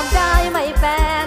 กับกายไม่แปร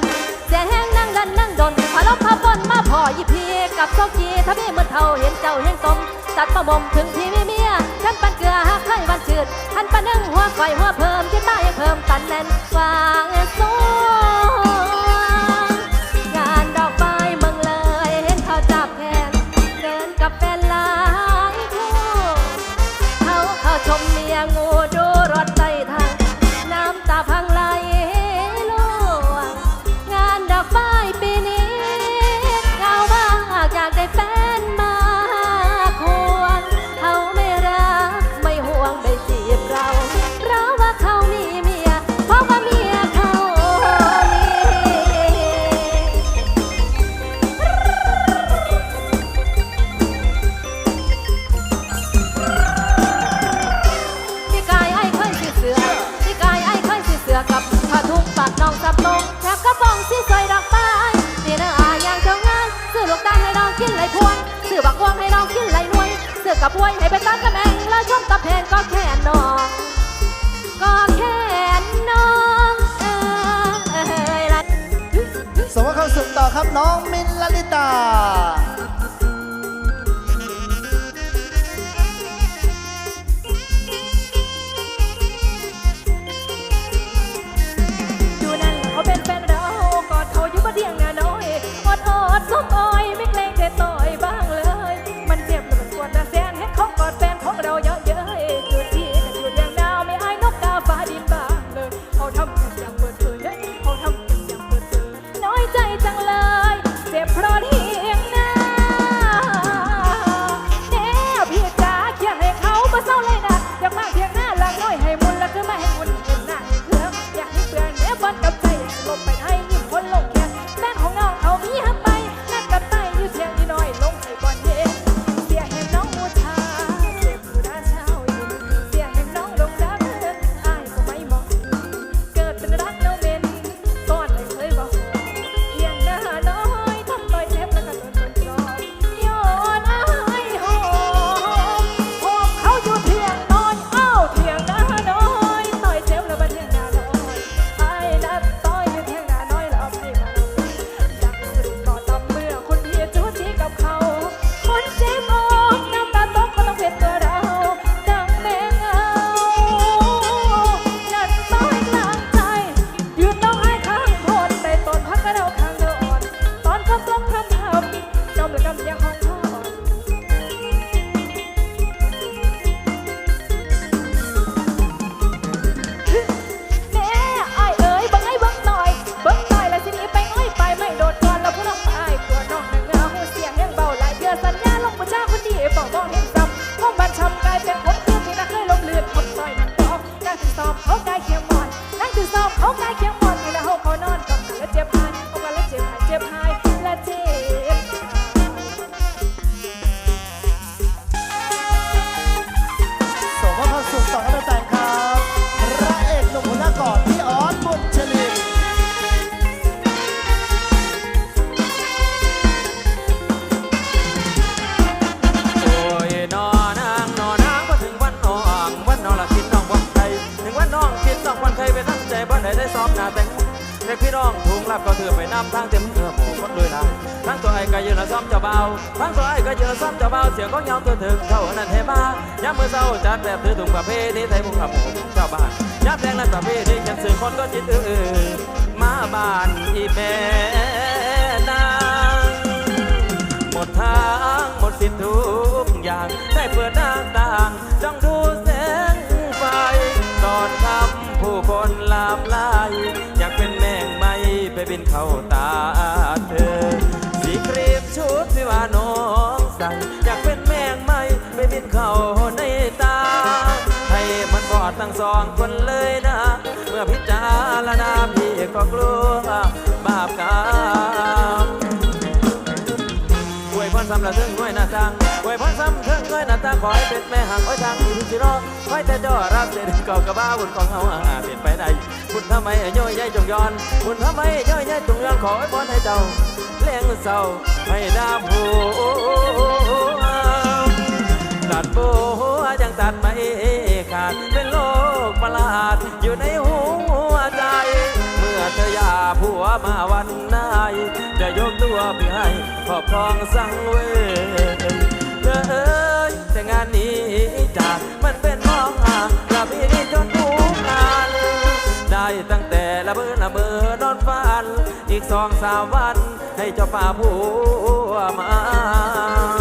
นเสียแห้งนั่งดันนั่งดนพาลบพาปนมาพ่อยิพีกับซอกีถ้าพี่มัอเท่าเห็นเจ้าเห้งสมตัดประมมถึงพี่ไม่เมียฉันปันเกลือหักไข่วันชืดฉันปันนึ่งหัวไฟหัวเพิ่มที่ใต้เพิ่มตันแน่นฟางสูง ครับน้องมินลลิตา เทบายามมือเศร้าจัดแบบถือถุงประเภทนี้ไทยบุกขโมยชาวบ้านยามแรงนั้นประเภทนี้ฉันสื่อคนก็จิตเออมาบ้านอีแม่นางหมดทางหมดสิทธิ์ทุกอย่าง ได้เปิดหน้าต่างจ้องดูแสงไฟตอนคำผู้คนลาบลายอยากเป็นแมงไม้ไปบินเข้าตาเธอสีครีมชุดวิวาน องสองคนเลยนะ เมื่อพิจารณาพี่ก็กลัวบาปกรรมอวยพรซ้ำละเทิงน้อยหน้าตังอวยพรซ้ำเทิงน้อยหน้าตังขอให้เป็นแม่ห่างไว้ทางที่สิรอไว้แต่จ้ารับเสด็จก่ากระบ้าบุญของเฮาเปลี่ยนไปได้บุญทำไมย่อยใหญ่จงย้อนบุญทำไมย่อยใหญ่จงย้อนขอให้พรให้เจ้าเลี้ยงเศร้าให้ดาบหัวตัดโบยังตัดไม่ ประหลาดอยู่ในหัวใจ เมื่อเธออยาผัวมาวันไหนจะยกตัวพี่ให้ครอบครองสังเวยเธอเอ้ยแต่งานนี้จากมันเป็นมองห่างกับพี่นี่จนทุกงานได้ตั้งแต่ละเบอละเมอนอนฝัน อีกสองสามวันให้เจ้าป่าผัวมา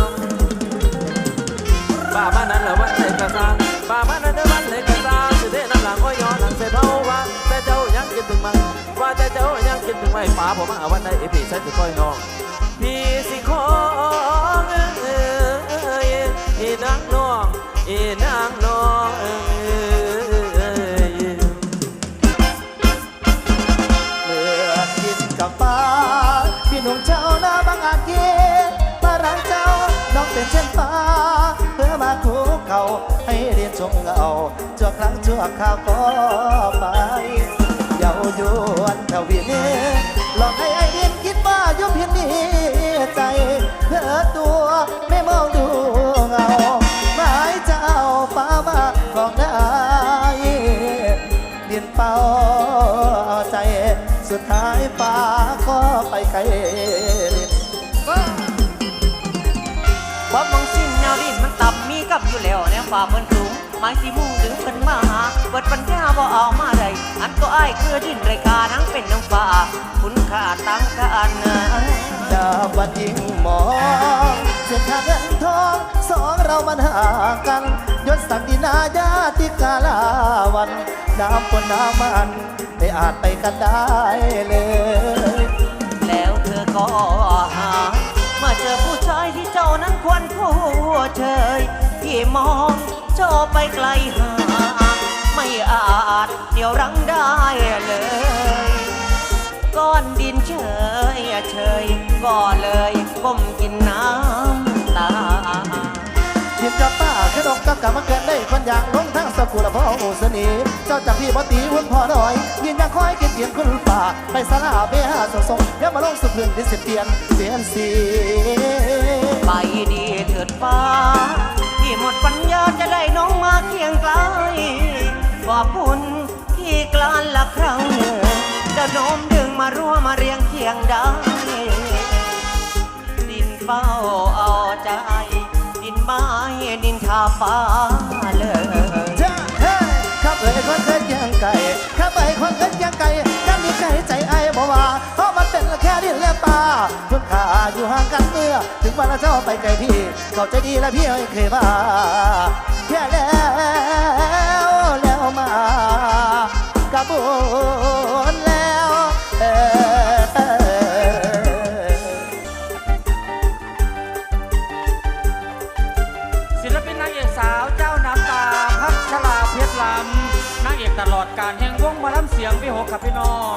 ยังคิดถึงไม่ป่าผมมาวันไหนพี่ฉันจะคอยน้อง พี่สิขอเอ้ยอีนางน้องอีนางน้องเมื่อกินกับป้าพี่หนุ่มเจ้าหน้าบางอาจเย็นมารังเจ้าน้องเป็นเช่นฟ้าเพื่อมาคุกเขาให้เรียนชมเงาชั่วครั้งชั่วคราวก็ไป ยวยวนเทวีนี้หลอกให้ไอเดียนคิดว่ายุ่เพียงนี้ใจเธอตัวไม่มองดูเงาหมายเจ้าฟ้ามาของได้เดินเป้าใจ สุดท้ายฟ้าก็ไปไกลลินความมองสิ้นแนวดินมันต่ำมีกับอยู่แล้วแนวฝ่าเพิ่นสูงายสิมุ่งดึงเพิ่นมาหาเบิดปัญญาบ่เอามาได้อันก็อ้ายคือดินไรคานังเป็นน้ำฟ้าคุณค่าตั้งกันนะดาววันยิ่งมองเส้นทางเงินทองสองเรามันห่างกันยศศักดินาญาติกาลาวัน น้ำปนน้ำมันไม่อาจไปกันได้เลย แล้วเธอก็หาเมื่อเจอผู้ชายที่เจ้านั้นควรผู้เชย ที่มองเจ้าไปไกลห่างไม่อาจเดียวรั้งได้เลย ก้อนดินเฉยเฉยก็เลยก้มกินน้ำตายินกับป้าคือดอกกับกลับมาเกิดได้คนอย่างลงทางสกุลพ่อโอสนีเจ้าจากพี่บ่ตีหุ่นพ่อหน่อยยินยังคอยเกียรติเกียนคุณป่าไปสลาเบียส่งส่งเดี๋ยวมาลงสุพื้นดิสิเปลี่ยนเปลี่ยนสีไปดีเถิดฟ้า ที่หมดปัญญาจะได้น้องมาเคียงไกลขอบคุณที่กลานละครั้งหนึ่งจะโน้มดึงมาร่วมมาเรียงเคียงได้ ดินเฝ้าเอาใจ ดินไม้ดินทาฟ้าเลยจ้าเฮ้ข้าเอ่ยคนเคยยังไก่ข้าเอ่ยคนเคยยังไก่กันมีใจใจไอ้บ่ว่าเพราะมันเป็นแค่ดินและป่าคุณค่าอยู่ห่างกัน เมื่อถึงวันละเจ้าไปไกลพี่เข้าใจดีและพี่ไม่เคยว่าแค่แล้วแล้วมากระบุนแล้วเอศิลปินนางเอกสาวเจ้าน้ำตาพัชราเพชรลำนางเอกตลอดการแห่งวงมาล้ำเสียงพี่หกครับพี่น้อง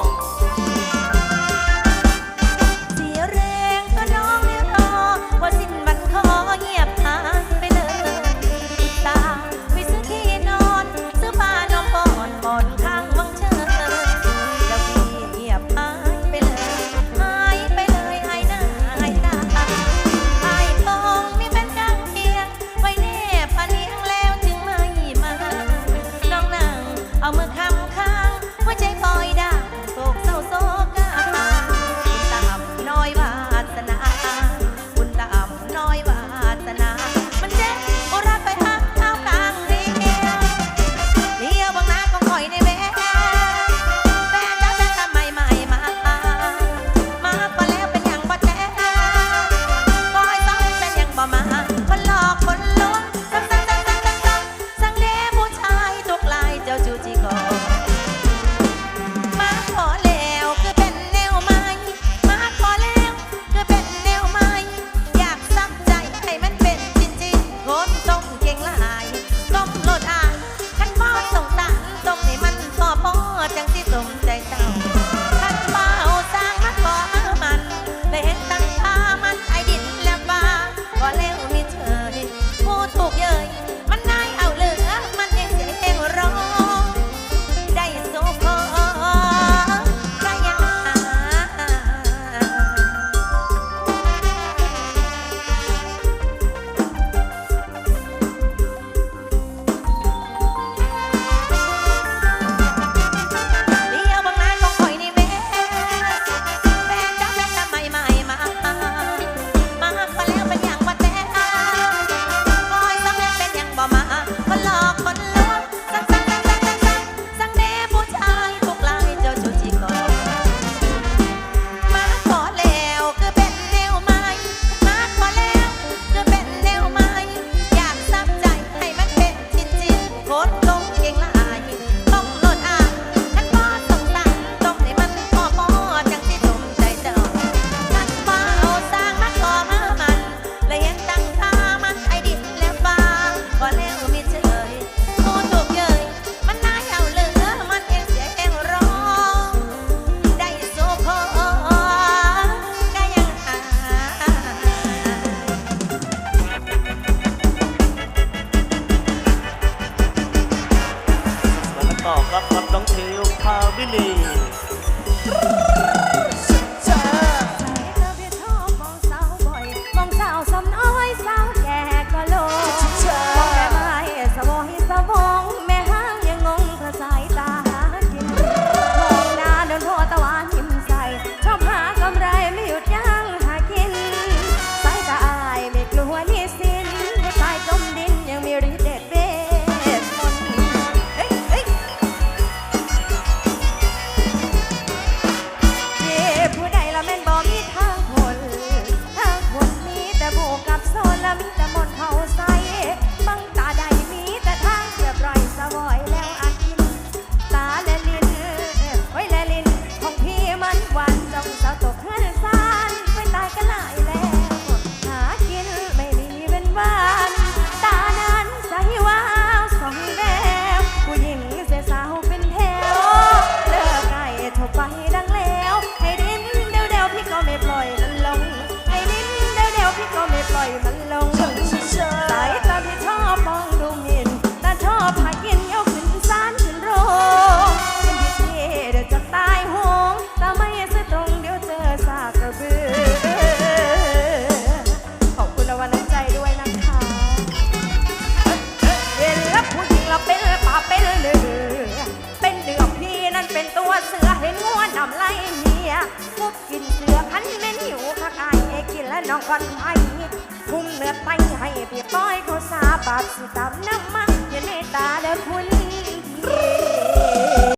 ครับกับต้องเทวพาวินี